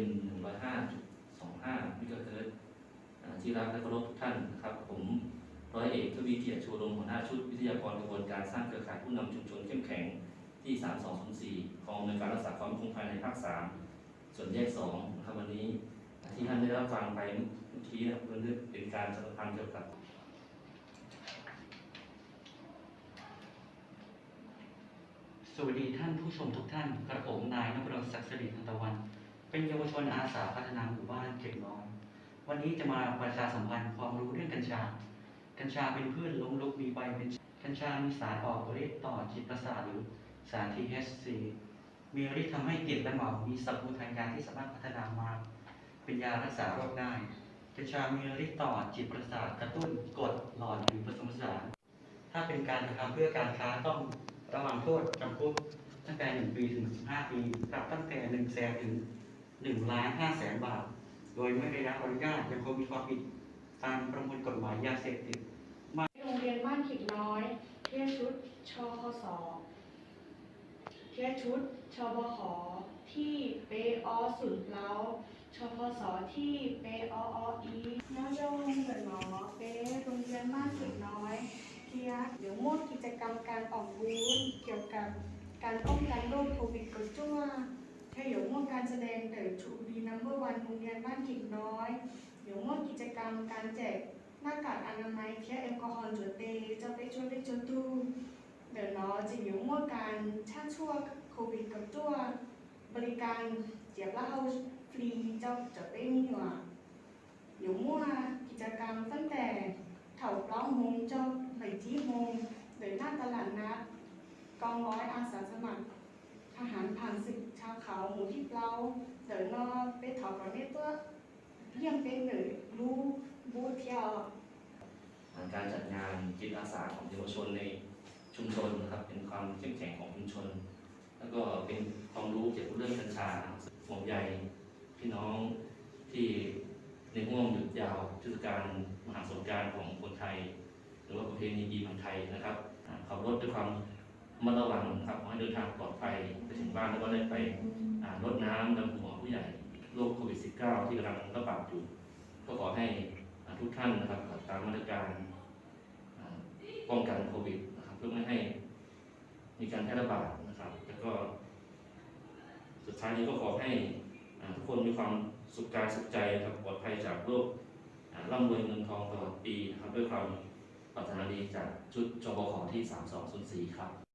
n หนึ่งร้อย FM 105.25มิกะเฮิรตซ์ที่รักและเคารพทุกท่านนะครับ ผมร้อยเอกทวีเกียรติชูรงหัวหน้าชุดวิทยากรกระบวนการสร้างเครือข่ายผู้นำชุมชนเข้มแข็งที่สามสองศูนย์สี่กองในการรักษาความมั่นคงภายในภาคสามส่วนแยกสองนะครับวันนี้ที่ท่านได้รับฟังไปเมื่อกี้นะครับเป็นการสัมพันธ์เกี่ยวกับสวัสดีท่านผู้ชมทุกท่าน กระผมนายนพดลศักดิ์สิริทันตะวัน เป็นเยาวชนอาสาพัฒนาหมู่บ้านเก็บน้อย วันนี้จะมาประชาสัมพันธ์ความรู้เรื่องกัญชา กัญชาเป็นพืชล้มลุกมีใบเป็น กัญชามีสารออกฤทธิ์ต่อจิตประสาทหรือสาร THC มีฤทธิ์ทำให้ติดและเมา มีสรรพคุณทางยาที่สามารถพัฒนามาเป็นยารักษาโรคได้ กัญชามีฤทธิ์ต่อจิตประสาทกระตุ้นกดหลอนหรือผสมสานถ้าเป็นการกระทำเพื่อการค้าต้องระวังโทษจำคุกตั้งแต่ 1 ปีถึง 15 ปี ปรับตั้งแต่ 1 แสนถึง 1ล้าน5แสนบาท โดยไม่ได้รับอนุญาตยังคงมีความผิดตามประมวลกฎหมายยาเสพติดโรงเรียนบ้านขิดน้อยเทียชุดชคสเทียชุดชบขที่เปอสุดเล้าชคสที่เปอออีน้องเจ้าโรงเรียนหมอเปโรงเรียนบ้านขิดน้อยเทียเดี๋ยวมดกิจกรรมการออกบูธเกี่ยวกับการป้องกันโรคโควิดกดจ้ว เทียเดี๋ยวมดการแสดงเดิชูดีนัมเบอร์วันโรงเรียนบ้านขิดน้อย เดี๋ยวมดกิจกรรมการแจกหน้ากากอนามัยเทียแอลกอฮอล์จุดเตจะไปช่วยได้จนตู้เดี๋ยวเนาะจะอยู่มั่วการช่าชั่วโควิดกับตัวบริการเจียบเหล้าฟรีเจ้าจะไปมีหว่าอยู่มั่วกิจกรรมตั้งแต่เถาปล้องโมงเจ้าไหลที่โมงเดินหน้าตลาดนัดกองร้อยอาสาสมัคร ทหารผ่านศึกชาวเขาหมูที่เปล่าเดินนอไปเถาประเทศตัวเยี่ยมเป็นหรือรู้บูเที่ยวการจัดงานจิตอาสาของเยาวชนในชุมชนนะครับเป็นความเข้มแข็งของชุมชน แล้วก็เป็นความรู้เกี่ยวกับเรื่องกัญชาห่วงใยพี่น้องที่ในห่วงหยุดยาวเทศกาลมหาสงการของคนไทย หรือว่าประเพณีดีเมืองไทยนะครับขับรถด้วยความ มัดระวังครับขอให้เดินทางปลอดภัยไปถึงบ้านแล้วก็ได้ไปอ่ารดน้ำดำหัวผู้ใหญ่โรคโควิด -19 ที่กำลังระบาดอยู่ ก็ขอให้ทุกท่านนะครับตามมาตรการป้องกันโควิดนะครับเพื่อไม่ให้มีการแพร่ระบาดนะครับ แล้วก็สุดท้ายนี้ก็ขอให้ทุกคนมีความสุขกายสุขใจนะครับปลอดภัยจากโรคร่ำรวยเงินทองตลอดปีนะครับด้วยความปรารถนาดีจากชุดจบขที่ 3204 ครับ